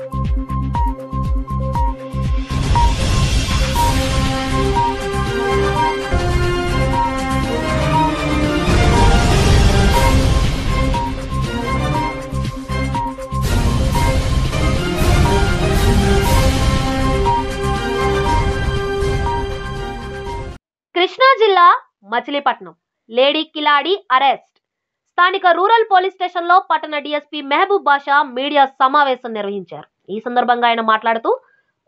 కృష్ణా జిల్లా మచిలీపట్నం. లేడీ కిలాడి అరెస్ట్. స్థానిక రూరల్ పోలీస్ స్టేషన్లో పట్టణ డీఎస్పీ మెహబూబ్ బాషా మీడియా సమావేశం నిర్వహించారు. ఈ సందర్భంగా ఆయన మాట్లాడుతూ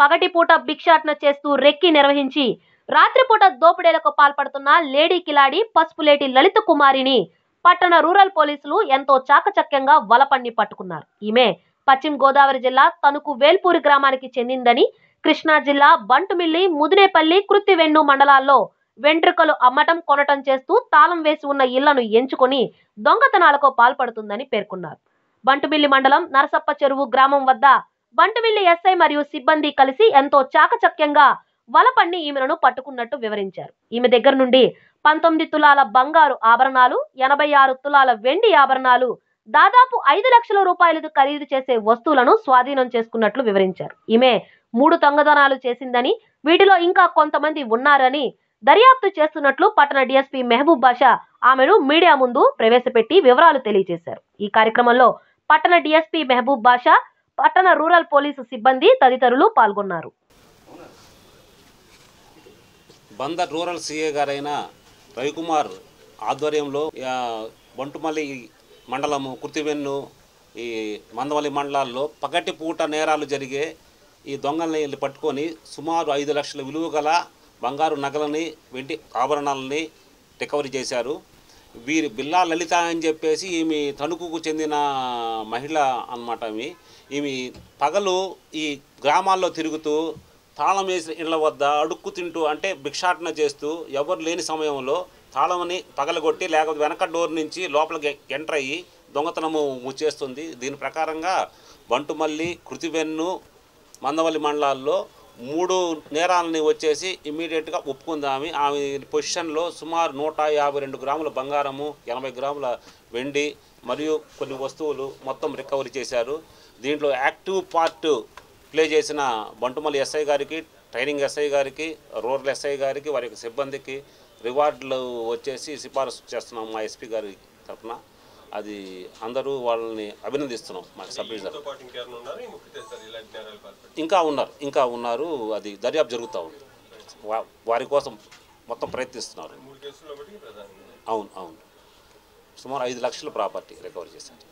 పగటిపూట భిక్షాటన చేస్తూ రెక్కి నిర్వహించి రాత్రిపూట దోపిడీలకు పాల్పడుతున్న లేడీ కిలాడి పసుపులేటి లలిత కుమారిని పట్టణ రూరల్ పోలీసులు ఎంతో చాకచక్యంగా వలపన్ని పట్టుకున్నారు. ఈమె పశ్చిమ గోదావరి జిల్లా తణుకు వేల్పూరి గ్రామానికి చెందిందని కృష్ణా జిల్లా బంటుమిల్లి ముదినేపల్లి కృత్తివెన్ను మండలాల్లో వెంట్రుకలు అమ్మటం కొనటం చేస్తూ తాళం వేసి ఉన్న ఇళ్ళను ఎంచుకొని దొంగతనాలకు పాల్పడుతుందని పేర్కొన్నారు. బంటుమిల్లి మండలం నరసప్ప చెరువు గ్రామం వద్ద బంటుమిల్లి ఎస్ఐ మరియు సిబ్బంది కలిసి ఎంతో చాకచక్యంగా వలపన్ని ఈమెను పట్టుకున్నట్టు వివరించారు. ఈమె దగ్గర నుండి పంతొమ్మిది తులాల బంగారు ఆభరణాలు ఎనభై ఆరు తులాల వెండి ఆభరణాలు దాదాపు ఐదు లక్షల రూపాయలకు ఖరీదు చేసే వస్తువులను స్వాధీనం చేసుకున్నట్లు వివరించారు. ఈమె మూడు దొంగతనాలు చేసిందని వీటిలో ఇంకా కొంతమంది ఉన్నారని దర్యాప్తు చేస్తున్నట్లు పట్టణ డీఎస్పీ మెహబూబ్ బాషా ఆమెను మీడియా ముందు ప్రవేశపెట్టి వివరాలు తెలియజేశారు. ఈ కార్యక్రమంలో పట్టణ డీఎస్పీ మెహబూబ్ బాషా పట్టణ రూరల్ పోలీసు సిబ్బంది తదితరులు పాల్గొన్నారు. బందర్ రూరల్ సిఏ గారైన రవికుమార్ ఆధ్వర్యంలో ఆ, బంటుమల్లి మండలము కుర్తివెన్ను ఈ మందవల్లి మండలాల్లో పగటి పూట నేరాలు జరిగే ఈ దొంగల్ని పట్టుకొని సుమారు ఐదు లక్షల విలువ గల బంగారు నగలని వెండి ఆభరణాలని రికవరీ చేశారు. వీరి బిల్లా లలిత అని చెప్పేసి ఈమె తణుకుకు చెందిన మహిళ అన్నమాట ఈమె ఈమె పగలు ఈ గ్రామాల్లో తిరుగుతూ తాళం వేసిన ఇళ్ళ వద్ద అడుక్కు తింటూ అంటే భిక్షాటన చేస్తూ ఎవరు లేని సమయంలో తాళమని పగలగొట్టి లేకపోతే వెనక డోర్ నుంచి లోపలికి ఎంటర్ అయ్యి దొంగతనము చేస్తుంది దీని ప్రకారంగా బంటుమల్లి కృతివెన్ను మందవల్లి మండలాల్లో మూడు నేరాలని వచ్చేసి ఇమీడియట్గా ఒప్పుకుంది ఆమె ఆమె పొజిషన్లో సుమారు నూట యాభై రెండు గ్రాముల బంగారము ఎనభై గ్రాముల వెండి మరియు కొన్ని వస్తువులు మొత్తం రికవరీ చేశారు. దీంట్లో యాక్టివ్ పార్ట్ ప్లే చేసిన బంటుమల్లి ఎస్ఐ గారికి ట్రైనింగ్ ఎస్ఐ గారికి రూరల్ ఎస్ఐ గారికి వారి యొక్క సిబ్బందికి రివార్డులు వచ్చేసి సిఫారసు చేస్తున్నాం మా ఎస్పీ గారి తరఫున. అది అందరూ వాళ్ళని అభినందిస్తున్నాం మా సబ్ ఇంకా ఉన్నారు ఇంకా ఉన్నారు. అది దర్యాప్తు జరుగుతూ ఉంది. వారి కోసం మొత్తం ప్రయత్నిస్తున్నారు. అవును అవును. సుమారు ఐదు లక్షల ప్రాపర్టీ రికవర్ చేశారు.